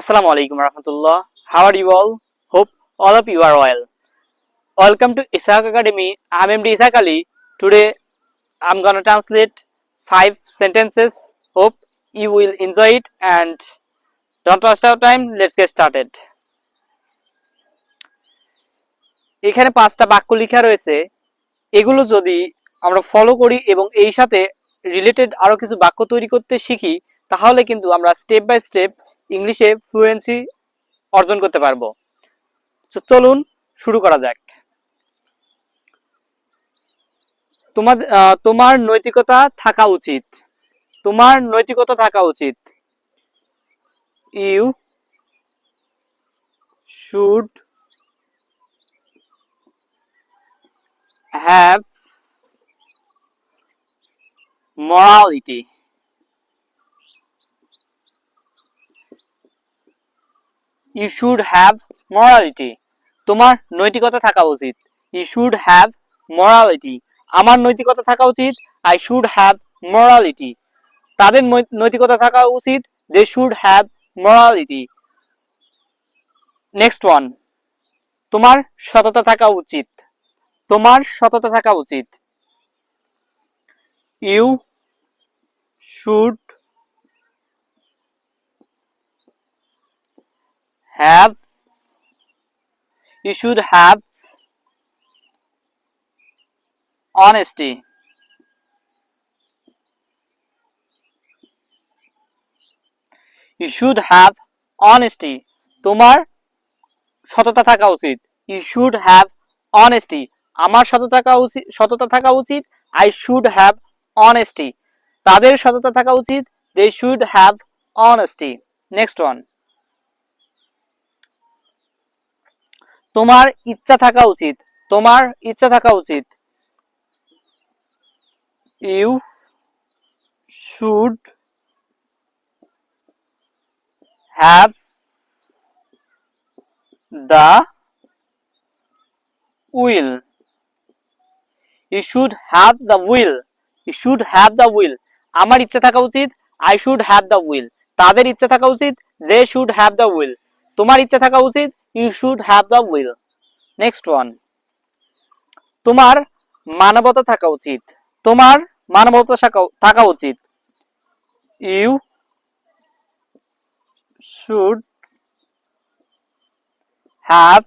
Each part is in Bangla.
আসসালামু আলাইকুম রহমতুল্লাহ। How are you all hope all of you are well welcome to Isah academy I'm M D Isaq Ali today I'm gonna translate five sentences hope you will enjoy it and don't waste out time let's get started এখানে পাঁচটা বাক্য লিখা রয়েছে। এগুলো যদি আমরা ফলো করি এবং এই সাথে রিলেটেড আরও কিছু বাক্য তৈরি করতে শিখি, তাহলে কিন্তু আমরা স্টেপ বাই স্টেপ ইংলিশে ফ্লুয়েন্সি অর্জন করতে পারব। চলুন শুরু করা যাক। তোমার তোমার নৈতিকতা থাকা উচিত। তোমার নৈতিকতা থাকা উচিত। You should have morality you should have morality তোমার নৈতিকতা থাকা উচিত। ইউ শুড হ্যাভ মরালিটি আমার নৈতিকতা থাকা উচিত আই শুড হ্যাভ মরালিটি তাদের নৈতিকতা থাকা উচিত they should have morality next one তোমার সততা থাকা উচিত। তোমার সততা থাকা উচিত। You should have you should have honesty you should have honesty তোমার সততা থাকা উচিত you should have honesty আমার সততা থাকা উচিত সততা থাকা উচিত i should have honesty তাদের সততা থাকা উচিত they should have honesty next one তোমার ইচ্ছা থাকা উচিত। তোমার ইচ্ছা থাকা উচিত। You should have the will you should have the will you should have the will আমার ইচ্ছা থাকা উচিত I should have the will তাদের ইচ্ছা থাকা উচিত they should have the will তোমার ইচ্ছা থাকা উচিত you should have the will next one তোমার মানবতা থাকা উচিত। তোমার মানবতা থাকা- উচিত। You should have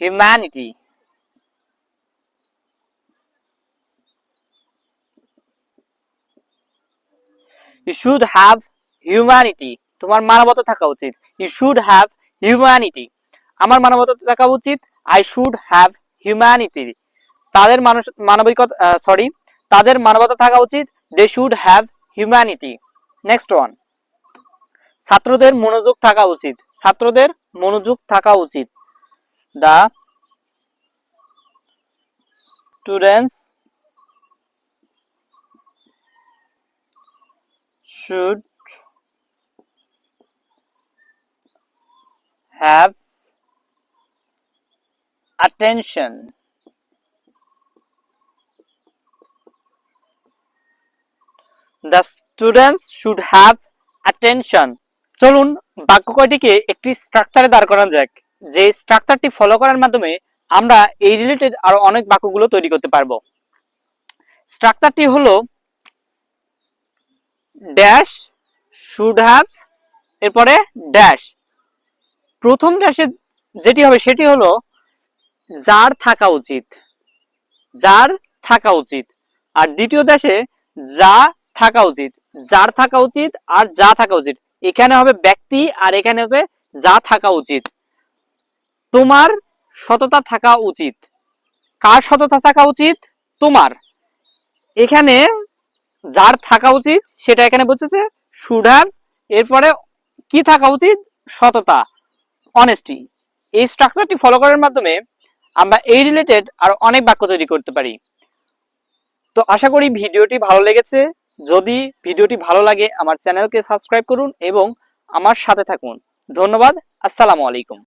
humanity you should have humanity তোমার মানবতা থাকা উচিত। ইউ শুড হ্যাভ হিউম্যানিটি আমার মানবতা থাকা উচিত। আই শুড হ্যাভ হিউম্যানিটি তাদের মানুষ মানবিকতা সরি তাদের মানবতা থাকা উচিত। They should have humanity next one ছাত্রদের মনোযোগ থাকা উচিত। ছাত্রদের মনোযোগ থাকা উচিত। The students should have attention. The students should have attention. চলুন বাক্য কয়টিকে একটি স্ট্রাকচারে দাঁড় করানো যাক যে স্ট্রাকচারটি ফলো করার মাধ্যমে আমরা এই রিলেটেড আরও অনেক বাক্যগুলো তৈরি করতে পারব স্ট্রাকচারটি হলো ড্যাশ শুড হ্যাভ এরপরে ড্যাশ প্রথম ড্যাশে যেটি হবে সেটি হলো যার থাকা উচিত। যার থাকা উচিত। আর দ্বিতীয় দেশে যা থাকা উচিত। যার থাকা উচিত আর যা থাকা উচিত। এখানে হবে ব্যক্তি আর এখানে হবে যা থাকা উচিত। তোমার সততা থাকা উচিত। কার সততা থাকা উচিত? তোমার। এখানে যার থাকা উচিত সেটা এখানে শুড হ্যাভ এরপরে কি থাকা উচিত? সততা। অনেস্টি এই স্ট্রাকচারটি ফলো করার মাধ্যমে আমরা এই রিলেটেড আর অনেক বাক্য তৈরি করতে পারি। তো আশা করি ভিডিওটি ভালো লেগেছে। যদি ভিডিওটি ভালো লাগে, আমার চ্যানেলকে সাবস্ক্রাইব করুন এবং আমার সাথে থাকুন। ধন্যবাদ, আসসালামু আলাইকুম।